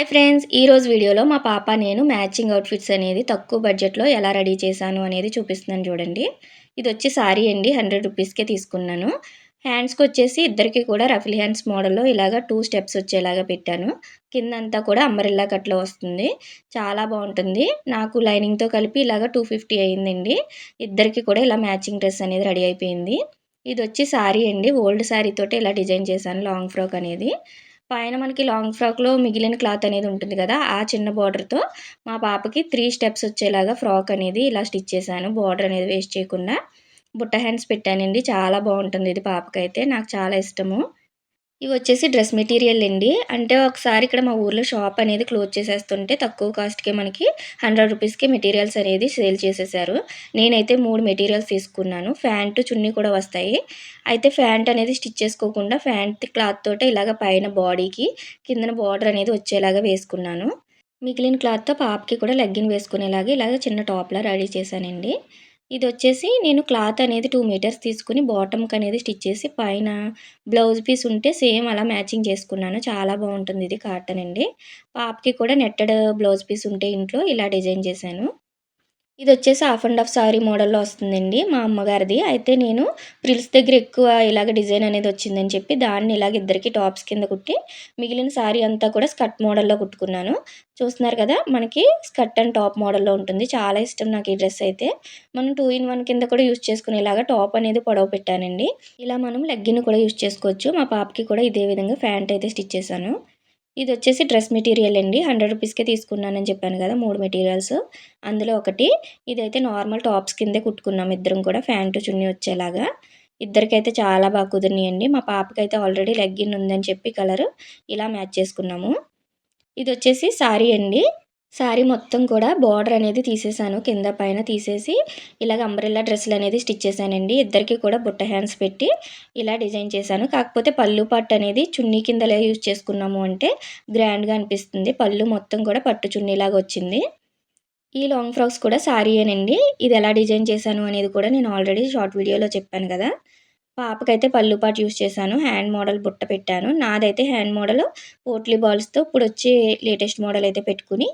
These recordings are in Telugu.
హాయ్ ఫ్రెండ్స్ ఈరోజు వీడియోలో మా పాప నేను మ్యాచింగ్ అవుట్ఫిట్స్ అనేది తక్కువ బడ్జెట్లో ఎలా రెడీ చేశాను అనేది చూపిస్తున్నాను చూడండి. ఇది వచ్చి సారీ అండి హండ్రెడ్ రూపీస్కే తీసుకున్నాను. హ్యాండ్స్కి వచ్చేసి ఇద్దరికి కూడా రఫిల్ హ్యాండ్స్ మోడల్లో ఇలాగ టూ స్టెప్స్ వచ్చేలాగా పెట్టాను. కిందంతా కూడా అంబరిల్లా కట్లో వస్తుంది. చాలా బాగుంటుంది. నాకు లైనింగ్తో కలిపి ఇలాగ టూ ఫిఫ్టీ అయ్యిందండి ఇద్దరికి కూడా ఇలా మ్యాచింగ్ డ్రెస్ అనేది రెడీ అయిపోయింది. ఇది వచ్చి సారీ అండి. ఓల్డ్ శారీతో ఇలా డిజైన్ చేశాను లాంగ్ ఫ్రాక్ అనేది. పైన మనకి లాంగ్ ఫ్రాక్లో మిగిలిన క్లాత్ అనేది ఉంటుంది కదా ఆ చిన్న బార్డర్తో మా పాపకి త్రీ స్టెప్స్ వచ్చేలాగా ఫ్రాక్ అనేది ఇలా స్టిచ్ చేశాను. బార్డర్ అనేది వేస్ట్ చేయకుండా బుట్ట హ్యాండ్స్ పెట్టానండి. చాలా బాగుంటుంది ఇది పాపకైతే. నాకు చాలా ఇష్టము. ఇవి వచ్చేసి డ్రెస్ మెటీరియల్ అండి. అంటే ఒకసారి ఇక్కడ మా ఊర్లో షాప్ అనేది క్లోజ్ చేసేస్తుంటే తక్కువ కాస్ట్కే మనకి హండ్రెడ్ రూపీస్కి మెటీరియల్స్ అనేది సేల్ చేసేసారు. నేనైతే మూడు మెటీరియల్స్ తీసుకున్నాను. ఫ్యాంట్ చున్నీ కూడా వస్తాయి. అయితే ఫ్యాంట్ అనేది స్టిచ్ చేసుకోకుండా ఫ్యాంట్ క్లాత్ తోటే ఇలాగ పైన బాడీకి కిందన బార్డర్ అనేది వచ్చేలాగా వేసుకున్నాను. మిగిలిన క్లాత్తో పాపకి కూడా లెగ్గిన్ వేసుకునేలాగా ఇలాగ చిన్న టాప్లా రెడీ చేశానండి. ఇది వచ్చేసి నేను క్లాత్ అనేది టూ మీటర్స్ తీసుకుని బాటమ్కి అనేది స్టిచ్ చేసి పైన బ్లౌజ్ పీస్ ఉంటే సేమ్ అలా మ్యాచింగ్ చేసుకున్నాను. చాలా బాగుంటుంది ఇది కాటన్ అండి. పాపకి కూడా నెట్టెడ్ బ్లౌజ్ పీస్ ఉంటే ఇంట్లో ఇలా డిజైన్ చేశాను. ఇది వచ్చేసి హాఫ్ అండ్ హాఫ్ సారీ మోడల్లో వస్తుందండి మా అమ్మగారిది. అయితే నేను ప్రిల్స్ దగ్గర ఎక్కువ ఇలాగ డిజైన్ అనేది వచ్చిందని చెప్పి దాన్ని ఇలాగ ఇద్దరికి టాప్స్ కింద కుట్టి మిగిలిన సారీ అంతా కూడా స్కర్ట్ మోడల్లో కుట్టుకున్నాను. చూస్తున్నారు కదా మనకి స్కర్ట్ అండ్ టాప్ మోడల్లో ఉంటుంది. చాలా ఇష్టం నాకు ఈ డ్రెస్ అయితే. మనం టూ ఇన్ వన్ కింద కూడా యూస్ చేసుకునేలాగా టాప్ అనేది పొడవు పెట్టానండి. ఇలా మనం లెగ్గిన్ కూడా యూస్ చేసుకోవచ్చు. మా పాపకి కూడా ఇదే విధంగా ప్యాంట్ అయితే స్టిచ్ చేశాను. ఇది వచ్చేసి డ్రెస్ మెటీరియల్ అండి. హండ్రెడ్ రూపీస్కే తీసుకున్నానని చెప్పాను కదా మూడు మెటీరియల్స్. అందులో ఒకటి ఇదైతే నార్మల్ టాప్స్ కిందే కుట్టుకున్నాం ఇద్దరం కూడా ఫ్యాంట్ చున్నీ వచ్చేలాగా. ఇద్దరికైతే చాలా బాగా కుదిరినాయండి. మా పాపకైతే ఆల్రెడీ లెగ్గిన్ ఉందని చెప్పి కలర్ ఇలా మ్యాచ్ చేసుకున్నాము. ఇది వచ్చేసి సారీ అండి. శారీ మొత్తం కూడా బార్డర్ అనేది తీసేసాను. కింద పైన తీసేసి ఇలాగ అంబ్రెల్లా డ్రెస్సులు అనేది స్టిచ్ చేశానండి. ఇద్దరికి కూడా బుట్ట హ్యాండ్స్ పెట్టి ఇలా డిజైన్ చేశాను. కాకపోతే పళ్ళు పట్టు అనేది చున్నీ కిందలే యూజ్ చేసుకున్నాము అంటే గ్రాండ్గా అనిపిస్తుంది. పళ్ళు మొత్తం కూడా పట్టు చున్నీలాగా వచ్చింది. ఈ లాంగ్ ఫ్రాక్స్ కూడా శారీయేనండి ఇది ఎలా డిజైన్ చేశాను అనేది కూడా నేను ఆల్రెడీ షార్ట్ వీడియోలో చెప్పాను కదా. పాపకైతే పళ్ళు పాటు యూస్ చేశాను. హ్యాండ్ మోడల్ బుట్ట పెట్టాను. నాదైతే హ్యాండ్ మోడల్ పోట్లీ బాల్స్తో ఇప్పుడు వచ్చి లేటెస్ట్ మోడల్ అయితే పెట్టుకుని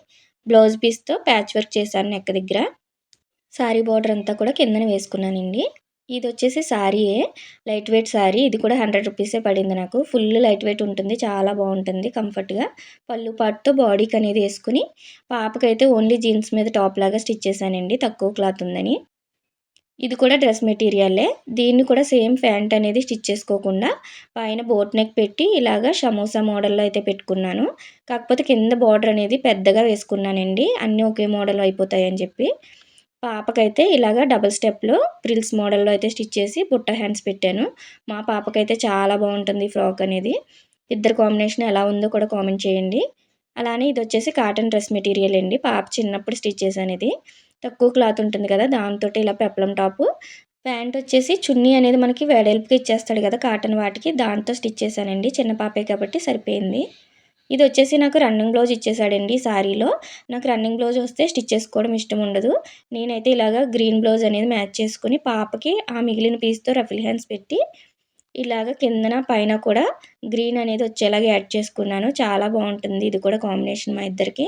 బ్లౌజ్ పీస్తో ప్యాచ్ వర్క్ చేశాను నెక్క దగ్గర. శారీ బార్డర్ అంతా కూడా కిందన వేసుకున్నానండి. ఇది వచ్చేసి శారీయే లైట్ వెయిట్ శారీ ఇది కూడా హండ్రెడ్ రూపీసే పడింది నాకు. ఫుల్ లైట్ వెయిట్ ఉంటుంది చాలా బాగుంటుంది కంఫర్ట్గా పళ్ళు పాటుతో బాడీకి అనేది వేసుకుని పాపకైతే ఓన్లీ జీన్స్ మీద టాప్ లాగా స్టిచ్ చేశానండి తక్కువ క్లాత్ ఉందని. ఇది కూడా డ్రెస్ మెటీరియలే. దీన్ని కూడా సేమ్ ప్యాంట్ అనేది స్టిచ్ చేసుకోకుండా పైన బోట్ నెక్ పెట్టి ఇలాగా సమోసా మోడల్లో అయితే పెట్టుకున్నాను. కాకపోతే కింద బార్డర్ అనేది పెద్దగా వేసుకున్నానండి. అన్నీ ఒకే మోడల్ అయిపోతాయని చెప్పి. పాపకైతే ఇలాగా డబుల్ స్టెప్లో ప్రిల్స్ మోడల్లో అయితే స్టిచ్ చేసి బుట్ట హ్యాండ్స్ పెట్టాను. మా పాపకైతే చాలా బాగుంటుంది ఫ్రాక్ అనేది. ఇద్దరు కాంబినేషన్ ఎలా ఉందో కూడా కామెంట్ చేయండి. అలానే ఇది వచ్చేసి కాటన్ డ్రెస్ మెటీరియల్ అండి. పాప చిన్నప్పుడు స్టిచ్ చేశాను ఇది తక్కువ క్లాత్ ఉంటుంది కదా దాంతో ఇలా పెప్పలం టాపు. ప్యాంట్ వచ్చేసి చున్నీ అనేది మనకి వెడల్పుకి ఇచ్చేస్తాడు కదా కాటన్ వాటికి దాంతో స్టిచ్ చేశానండి. చిన్న పాపే కాబట్టి సరిపోయింది. ఇది వచ్చేసి నాకు రన్నింగ్ బ్లౌజ్ ఇచ్చేసాడండి శారీలో నాకు రన్నింగ్ బ్లౌజ్ వస్తే స్టిచ్ చేసుకోవడం ఇష్టం ఉండదు. నేనైతే ఇలాగా గ్రీన్ బ్లౌజ్ అనేది మ్యాచ్ చేసుకుని పాపకి ఆ మిగిలిన పీస్తో రఫిల్ హ్యాండ్స్ పెట్టి ఇలాగ కిందన పైన కూడా గ్రీన్ అనేది వచ్చేలాగా యాడ్ చేసుకున్నాను. చాలా బాగుంటుంది. ఇది కూడా కాంబినేషన్ మా ఇద్దరికి.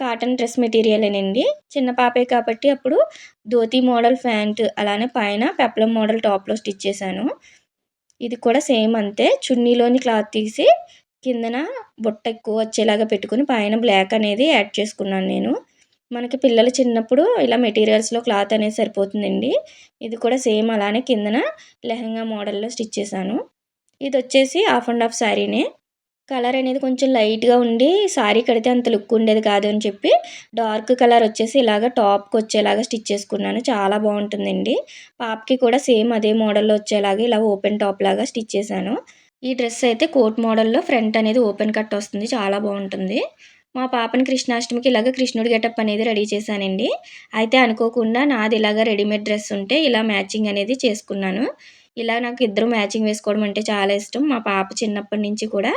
కాటన్ డ్రెస్ మెటీరియల్ అండి చిన్న పాపే కాబట్టి అప్పుడు ధోతి మోడల్ ప్యాంట్ అలానే పైన పెప్లం మోడల్ టాప్లో స్టిచ్ చేశాను. ఇది కూడా సేమ్ అంతే. చున్నీలోని క్లాత్ తీసి కిందన బుట్ట ఎక్కువ వచ్చేలాగా పెట్టుకుని పైన బ్లాక్ అనేది యాడ్ చేసుకున్నాను నేను. మనకి పిల్లలు చిన్నప్పుడు ఇలా మెటీరియల్స్లో క్లాత్ అనేది సరిపోతుందండి. ఇది కూడా సేమ్ అలానే కిందన లెహంగా మోడల్లో స్టిచ్ చేశాను. ఇది వచ్చేసి హాఫ్ అండ్ హాఫ్ శారీనే. కలర్ అనేది కొంచెం లైట్గా ఉండి శారీ కడితే అంత లుక్ ఉండేది కాదు అని చెప్పి డార్క్ కలర్ వచ్చేసి ఇలాగ టాప్కి వచ్చేలాగా స్టిచ్ చేసుకున్నాను. చాలా బాగుంటుందండి. పాపకి కూడా సేమ్ అదే మోడల్లో వచ్చేలాగా ఇలా ఓపెన్ టాప్ లాగా స్టిచ్ చేశాను. ఈ డ్రెస్ అయితే కోట్ మోడల్లో ఫ్రంట్ అనేది ఓపెన్ కట్ వస్తుంది. చాలా బాగుంటుంది. మా పాపని కృష్ణాష్టమికి ఇలాగ కృష్ణుడి గెటప్ అనేది రెడీ చేశానండి. అయితే అనుకోకుండా నాది ఇలాగ రెడీమేడ్ డ్రెస్ ఉంటే ఇలా మ్యాచింగ్ అనేది చేసుకున్నాను. ఇలా నాకు ఇద్దరు మ్యాచింగ్ వేసుకోవడం అంటే చాలా ఇష్టం. మా పాప చిన్నప్పటి నుంచి కూడా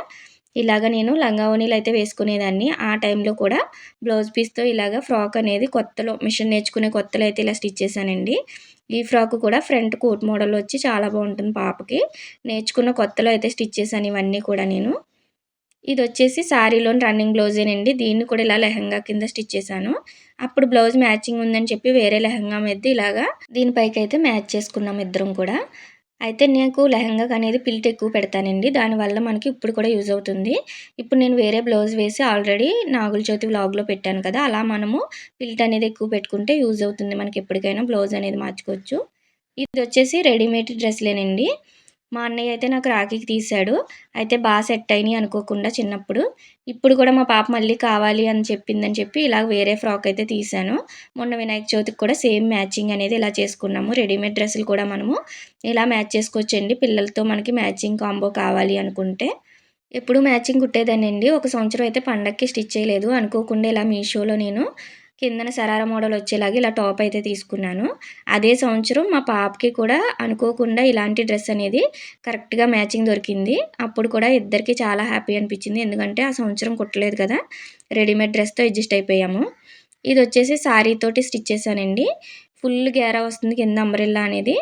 ఇలాగ నేను లంగా ఓనీలు అయితే వేసుకునేదాన్ని. ఆ టైంలో కూడా బ్లౌజ్ పీస్తో ఇలాగ ఫ్రాక్ అనేది కొత్తలో మిషన్ నేర్చుకునే కొత్తలో అయితే ఇలా స్టిచ్ చేశానండి. ఈ ఫ్రాక్ కూడా ఫ్రంట్ కోట్ మోడల్ వచ్చి చాలా బాగుంటుంది పాపకి. నేర్చుకున్న కొత్తలో అయితే స్టిచ్ చేశాను ఇవన్నీ కూడా నేను. ఇది వచ్చేసి శారీలోని రన్నింగ్ బ్లౌజేనండి. దీన్ని కూడా ఇలా లెహంగా కింద స్టిచ్ చేశాను. అప్పుడు బ్లౌజ్ మ్యాచింగ్ ఉందని చెప్పి వేరే లెహంగా మీద ఇలాగా దీనిపైకి అయితే మ్యాచ్ చేసుకున్నాం ఇద్దరం కూడా. అయితే నాకు లెహంగా అనేది పిల్ట్ ఎక్కువ పెడతానండి. దానివల్ల మనకి ఇప్పుడు కూడా యూజ్ అవుతుంది. ఇప్పుడు నేను వేరే బ్లౌజ్ వేసి ఆల్రెడీ నాగుల చవితి వ్లాగ్లో పెట్టాను కదా అలా మనము పిల్ట్ అనేది ఎక్కువ పెట్టుకుంటే యూజ్ అవుతుంది. మనకి ఎప్పటికైనా బ్లౌజ్ అనేది మార్చుకోవచ్చు. ఇది వచ్చేసి రెడీమేడ్ డ్రెస్లేనండి. మా అన్నయ్య అయితే నాకు రాఖీకి తీశాడు. అయితే బాగా సెట్ అయినాయి అనుకోకుండా చిన్నప్పుడు. ఇప్పుడు కూడా మా పాప మళ్ళీ కావాలి అని చెప్పిందని చెప్పి ఇలా వేరే ఫ్రాక్ అయితే తీశాను. మొన్న వినాయక చవితికి కూడా సేమ్ మ్యాచింగ్ అనేది ఇలా చేసుకున్నాము. రెడీమేడ్ డ్రెస్సులు కూడా మనము ఇలా మ్యాచ్ చేసుకోవచ్చండి. పిల్లలతో మనకి మ్యాచింగ్ కాంబో కావాలి అనుకుంటే. ఎప్పుడు మ్యాచింగ్ కుట్టేదానండి ఒక సంవత్సరం అయితే పండక్కి స్టిచ్ చేయలేదు. అనుకోకుండా ఇలా మీషోలో నేను కిందన సరార మోడల్ వచ్చేలాగా ఇలా టాప్ అయితే తీసుకున్నాను. అదే సంవత్సరం మా పాపకి కూడా అనుకోకుండా ఇలాంటి డ్రెస్ అనేది కరెక్ట్గా మ్యాచింగ్ దొరికింది. అప్పుడు కూడా ఇద్దరికి చాలా హ్యాపీ అనిపించింది. ఎందుకంటే ఆ సంవత్సరం కుట్టలేదు కదా. రెడీమేడ్ డ్రెస్తో అడ్జస్ట్ అయిపోయాము. ఇది వచ్చేసి శారీ తోటి స్టిచ్ చేశానండి. ఫుల్ గేరా వస్తుంది కింద అంబ్రెల్లా అనేది.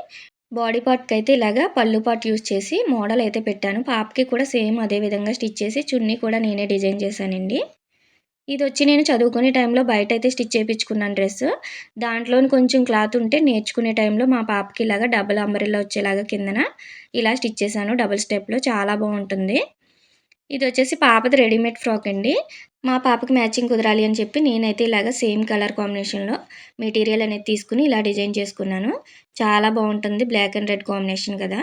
బాడీ పార్ట్కి అయితే ఇలాగా పళ్ళు పార్ట్ యూస్ చేసి మోడల్ అయితే పెట్టాను. పాపకి కూడా సేమ్ అదే విధంగా స్టిచ్ చేసి చున్నీ కూడా నేనే డిజైన్ చేశానండి. ఇది వచ్చి నేను చదువుకునే టైంలో బయట అయితే స్టిచ్ చేయించుకున్నాను డ్రెస్. దాంట్లోని కొంచెం క్లాత్ ఉంటే నేర్చుకునే టైంలో మా పాపకి ఇలాగా డబుల్ అంబరిల్లా వచ్చేలాగా కిందన ఇలా స్టిచ్ చేశాను డబుల్ స్టెప్లో. చాలా బాగుంటుంది. ఇది వచ్చేసి పాపది రెడీమేడ్ ఫ్రాక్ అండి. మా పాపకి మ్యాచింగ్ కుదరాలి అని చెప్పి నేనైతే ఇలాగ సేమ్ కలర్ కాంబినేషన్లో మెటీరియల్ అనేది తీసుకుని ఇలా డిజైన్ చేసుకున్నాను. చాలా బాగుంటుంది. బ్లాక్ అండ్ రెడ్ కాంబినేషన్ కదా.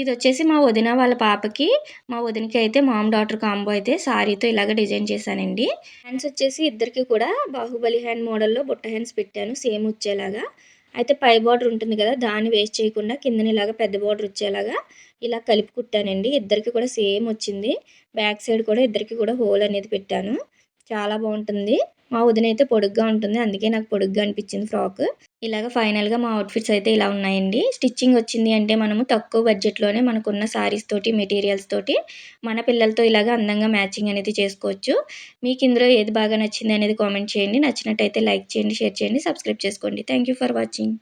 ఇది వచ్చేసి మా వదిన వాళ్ళ పాపకి. మా వదినకి అయితే మామ్ డాటర్ కాంబో అయితే సారీతో ఇలాగ డిజైన్ చేశానండి. హ్యాండ్స్ వచ్చేసి ఇద్దరికి కూడా బాహుబలి హ్యాండ్ మోడల్లో బుట్ట హ్యాండ్స్ పెట్టాను సేమ్ వచ్చేలాగా. అయితే పై బార్డర్ ఉంటుంది కదా దాన్ని వేస్ట్ చేయకుండా కిందని ఇలాగ పెద్ద బార్డర్ వచ్చేలాగా ఇలా కలిపి కుట్టానండి. ఇద్దరికి కూడా సేమ్ వచ్చింది. బ్యాక్ సైడ్ కూడా ఇద్దరికి కూడా హోల్ అనేది పెట్టాను. చాలా బాగుంటుంది. మా వదిన అయితే పొడుగ్గా ఉంటుంది. అందుకే నాకు పొడుగ్గా అనిపించింది ఫ్రాక్. ఇలాగ ఫైనల్గా మా అవుట్ఫిట్స్ అయితే ఇలా ఉన్నాయండి. స్టిచ్చింగ్ వచ్చింది అంటే మనము తక్కువ బడ్జెట్లోనే మనకున్న సారీస్ తోటి మెటీరియల్స్ తోటి మన పిల్లలతో ఇలాగ అందంగా మ్యాచింగ్ అనేది చేసుకోవచ్చు. మీకు ఇందులో ఏది బాగా నచ్చింది అనేది కామెంట్ చేయండి. నచ్చినట్టయితే లైక్ చేయండి షేర్ చేయండి సబ్స్క్రైబ్ చేసుకోండి. Thank for watching